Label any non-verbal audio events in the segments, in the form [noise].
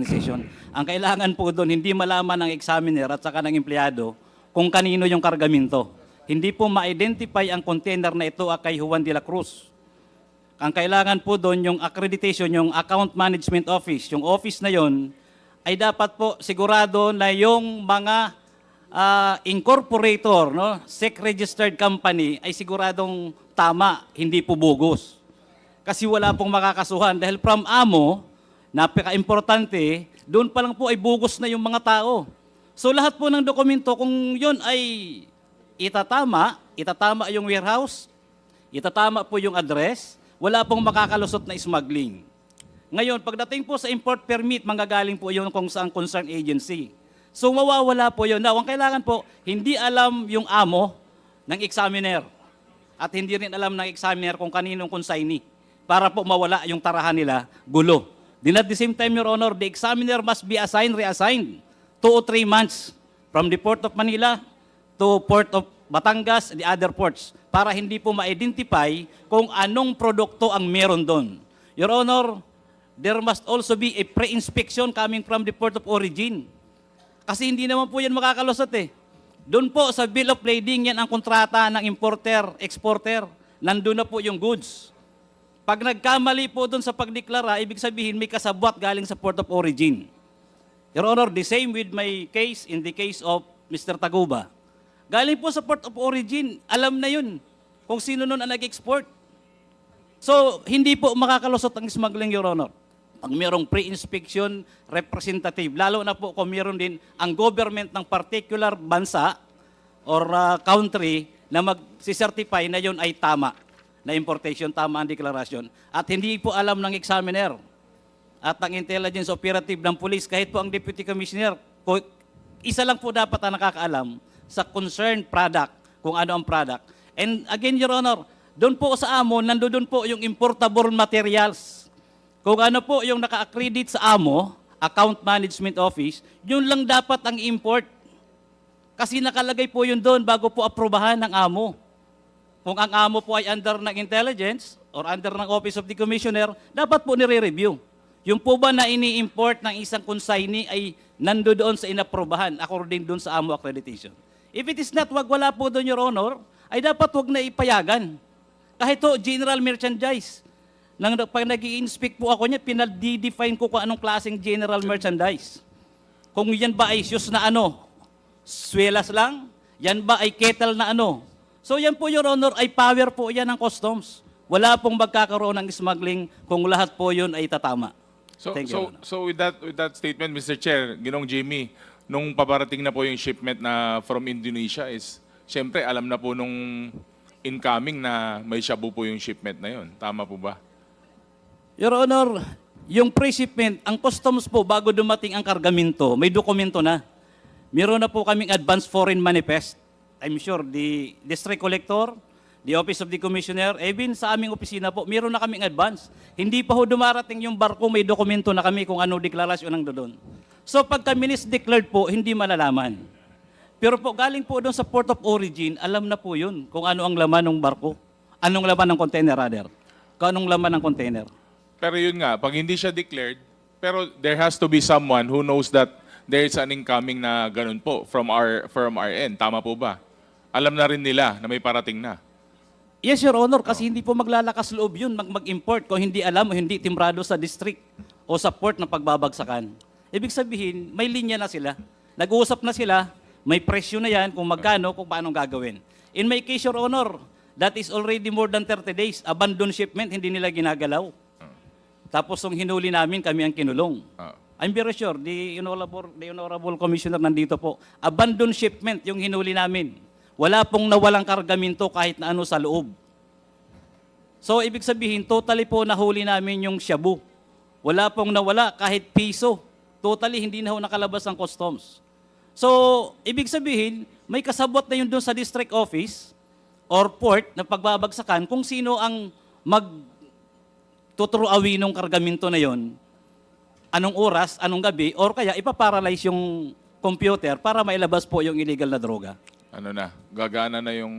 organization. Ang kailangan po doon, hindi malaman ng examiner at saka ng empleyado kung kanino yung kargamento. Hindi po ma-identify ang container na ito ay kay Juan de la Cruz. Ang kailangan po doon yung accreditation, yung account management office. Yung office na yon ay dapat po sigurado na yung mga ah, incorporator, no, SEC registered company ay siguradong tama, hindi po bogus. Kasi wala pong makakasuhan dahil from amo, napaka-importante, doon pa lang po ay bugos na yung mga tao. So lahat po ng dokumento, kung yun ay itatama, itatama yung warehouse, itatama po yung address, wala pong makakalusot na smuggling. Ngayon, pagdating po sa import permit, manggagaling po yun kung saan concerned agency. So mawawala po yun. Now, ang kailangan po, hindi alam yung amo ng examiner at hindi rin alam ng examiner kung kaninong consignee para po mawala yung tarahan nila, gulo. Then at the same time, Your Honor, the examiner must be assigned, reassigned, two or three months from the Port of Manila to Port of Batangas and the other ports para hindi po ma-identify kung anong produkto ang meron doon. Your Honor, there must also be a pre-inspection coming from the port of origin. Kasi hindi naman po yan makakalusot eh. Doon po sa bill of lading, yan ang kontrata ng importer, exporter. Nandun na po yung goods. Pag nagkamali po doon sa pagdeklara, ibig sabihin may kasabwat galing sa port of origin. Your Honor, the same with my case in the case of Mr. Taguba. Galing po sa port of origin, alam na yun kung sino nun ang nag-export. So, hindi po makakalusot ang smuggling, Your Honor. Pag mayroong pre-inspection representative, lalo na po kung mayroon din ang government ng particular bansa or uh, country na mag-certify na yun ay tama, na importation, tama ang deklarasyon. At hindi po alam ng examiner at ang intelligence operative ng police, kahit po ang deputy commissioner, isa lang po dapat ang nakakaalam sa concerned product, kung ano ang product. And again, Your Honor, doon po sa amo, nandoon po yung importable materials. Kung ano po yung naka-accredit sa amo, account management office, yun lang dapat ang import. Kasi nakalagay po yun doon bago po aprobahan ng amo. Kung ang amo po ay under ng intelligence or under ng office of the commissioner, dapat po nire-review. Yung po ba na ini-import ng isang consignee ay nando doon sa inaprobahan according doon sa amo accreditation. If it is not, wag wala po doon, Your Honor, ay dapat wag na ipayagan. Kahit to general merchandise. Nang pag nag inspect po ako niya, pinadidefine ko kung anong klaseng general merchandise. Kung yan ba ay shoes na ano, swelas lang, yan ba ay kettle na ano. So yan po, Your Honor, ay power po yan ng customs. Wala pong magkakaroon ng smuggling kung lahat po yun ay tatama. So, Thank you, so, Honor. so with that with that statement, Mr. Chair, Ginong Jimmy, nung paparating na po yung shipment na from Indonesia is, syempre alam na po nung incoming na may shabu po yung shipment na yun. Tama po ba? Your Honor, yung pre-shipment, ang customs po, bago dumating ang kargamento, may dokumento na. Meron na po kaming advance foreign manifest. I'm sure the district collector, the office of the commissioner, even sa aming opisina po, meron na kaming advance. Hindi pa ho dumarating yung barko, may dokumento na kami kung ano deklarasyon ng doon. So pagka declared po, hindi malalaman. Pero po, galing po doon sa port of origin, alam na po yun kung ano ang laman ng barko. Anong laman ng container, rather. Kung anong laman ng container. Pero yun nga, pag hindi siya declared, pero there has to be someone who knows that there is an incoming na ganun po from our from our end. Tama po ba? Alam na rin nila na may parating na. Yes, Your Honor, kasi hindi po maglalakas loob yun mag- mag-import kung hindi alam o hindi timbrado sa district o sa port na pagbabagsakan. Ibig sabihin, may linya na sila. Nag-uusap na sila, may presyo na yan kung magkano, kung paano gagawin. In my case, Your Honor, that is already more than 30 days. Abandon shipment, hindi nila ginagalaw. Tapos nung hinuli namin, kami ang kinulong. Ah. I'm very sure, the honorable, the honorable commissioner nandito po, abandon shipment yung hinuli namin. Wala pong nawalang kargamento kahit na ano sa loob. So, ibig sabihin, totally po nahuli namin yung shabu. Wala pong nawala kahit piso. Totally hindi na ho nakalabas ang customs. So, ibig sabihin, may kasabot na yun doon sa district office or port na pagbabagsakan kung sino ang mag tuturuawi ng kargamento na yon, anong oras, anong gabi, or kaya ipaparalyze yung computer para mailabas po yung illegal na droga. Ano na, gagana na yung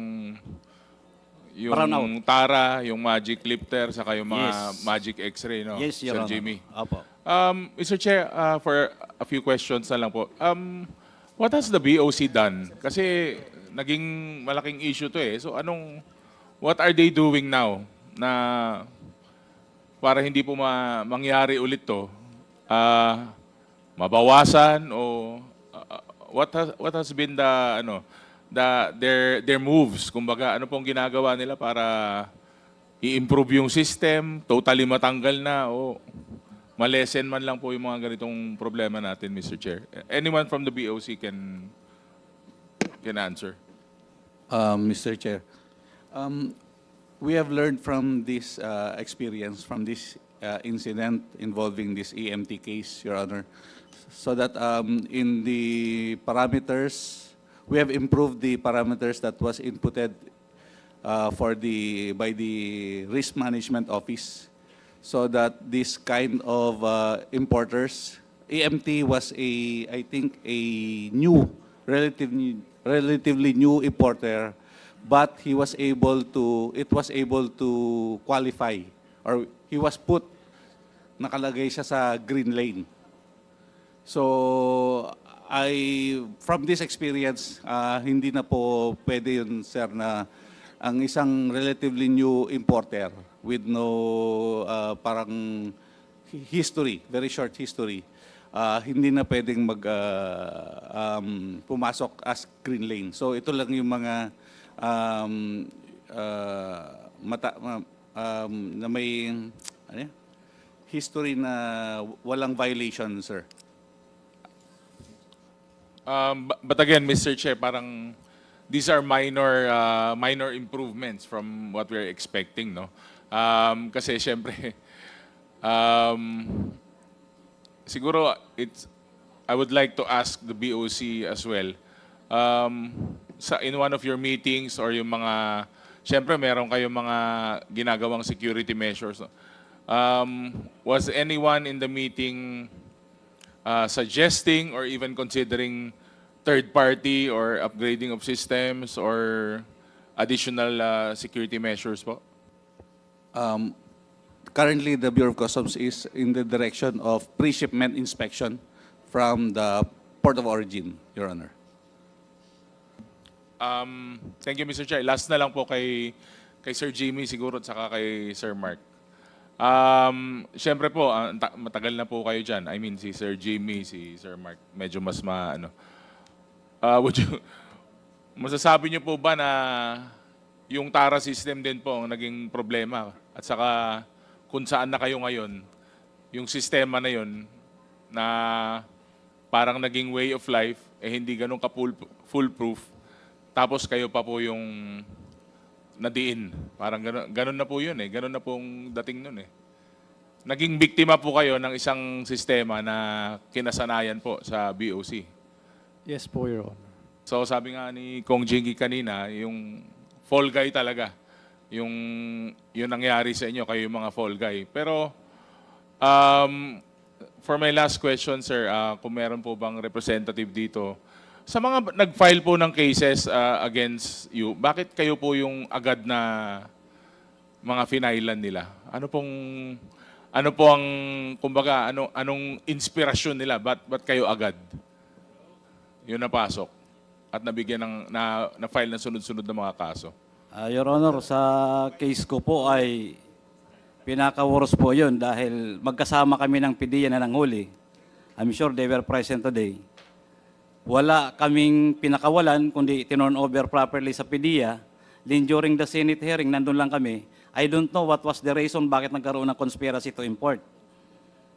yung Brown out. Tara, yung Magic Lifter, saka yung mga Yes. Magic X-ray, no? yes, Your Sir Honor. Jimmy. Opo. Um, Mr. Chair, uh, for a few questions na lang po. Um, what has the BOC done? Kasi naging malaking issue to eh. So anong, what are they doing now na para hindi po ma- mangyari ulit to? Ah, mabawasan o uh, what has what has been the ano the their their moves kumbaga ano pong ginagawa nila para i-improve yung system totally matanggal na o malesen man lang po yung mga ganitong problema natin Mr. Chair anyone from the BOC can can answer Um, Mr. Chair, um, we have learned from this uh, experience, from this uh, incident involving this EMT case, Your Honor, so that um, in the parameters, we have improved the parameters that was inputted uh, for the, by the Risk Management Office, so that this kind of uh, importers, EMT was a, I think, a new, relatively, relatively new importer, but he was able to, it was able to qualify, or he was put, nakalagay siya sa green lane. So, I, from this experience, ah, hindi na po pwede yun, sir, na ang isang relatively new importer with no ah, parang hi- history, very short history, ah, hindi na pwedeng mag ah, um, pumasok as green lane. So ito lang yung mga um, ah, mata, ma- um, na may ano yan? history na walang violation, sir. Um, bu- but again, Mr. Chair, parang these are minor uh, minor improvements from what we're expecting, no? Um, kasi syempre, [laughs] um, siguro it's I would like to ask the BOC as well. Um, sa in one of your meetings or yung mga syempre meron kayong mga ginagawang security measures. no? Um, was anyone in the meeting uh, suggesting or even considering third party or upgrading of systems or additional uh, security measures po? Um, currently, the Bureau of Customs is in the direction of pre-shipment inspection from the port of origin, Your Honor. Um, thank you, Mr. Chair. Last na lang po kay, kay Sir Jimmy siguro at saka kay Sir Mark. Um, Siyempre po, ah, ta- matagal na po kayo dyan. I mean, si Sir Jimmy, si Sir Mark, medyo mas ma, ano. Ah, would you, masasabi niyo po ba na yung TARA system din po ang naging problema? At saka kung saan na kayo ngayon, yung sistema na yun na parang naging way of life, eh hindi ganun ka foolproof. Tapos kayo pa po yung nadiin. Parang ganun, ganun na po yun eh. Ganun na pong dating nun eh. Naging biktima po kayo ng isang sistema na kinasanayan po sa BOC. Yes po, Your Honor. So sabi nga ni Kong Jingy kanina, yung fall guy talaga. Yung yun nangyari sa inyo, kayo yung mga fall guy. Pero um, for my last question, sir, ah, kung meron po bang representative dito, sa mga nag-file po ng cases ah, against you, bakit kayo po yung agad na mga finailan nila? Ano pong ano po ang kumbaga ano anong inspirasyon nila? Ba't ba't kayo agad? Yun napasok at nabigyan ng na, na file ng sunod-sunod na mga kaso. Ah, Your Honor, sa case ko po ay pinaka-worst po yun dahil magkasama kami ng PDEA na nanghuli. I'm sure they were present today. Wala kaming pinakawalan, kundi tinorn over properly sa PDEA. Then during the Senate hearing, nandun lang kami. I don't know what was the reason bakit nagkaroon ng conspiracy to import.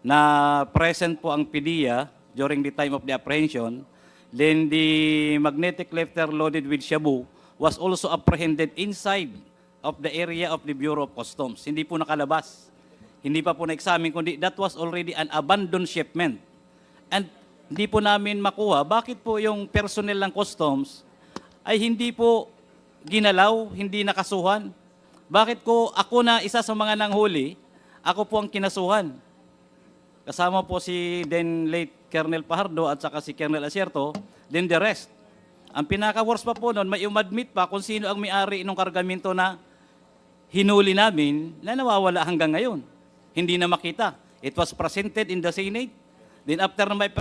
Na present po ang PDEA during the time of the apprehension. Then the magnetic lifter loaded with shabu was also apprehended inside of the area of the Bureau of Customs. Hindi po nakalabas. Hindi pa po na-examine, kundi that was already an abandoned shipment. And hindi po namin makuha, bakit po yung personnel ng customs ay hindi po ginalaw, hindi nakasuhan? Bakit ko ako na isa sa mga nanghuli, ako po ang kinasuhan? Kasama po si then late Colonel Pahardo at saka si Colonel Asierto, then the rest. Ang pinaka-worst pa po noon, may umadmit pa kung sino ang may-ari ng kargamento na hinuli namin na nawawala hanggang ngayon. Hindi na makita. It was presented in the Senate. Then after na may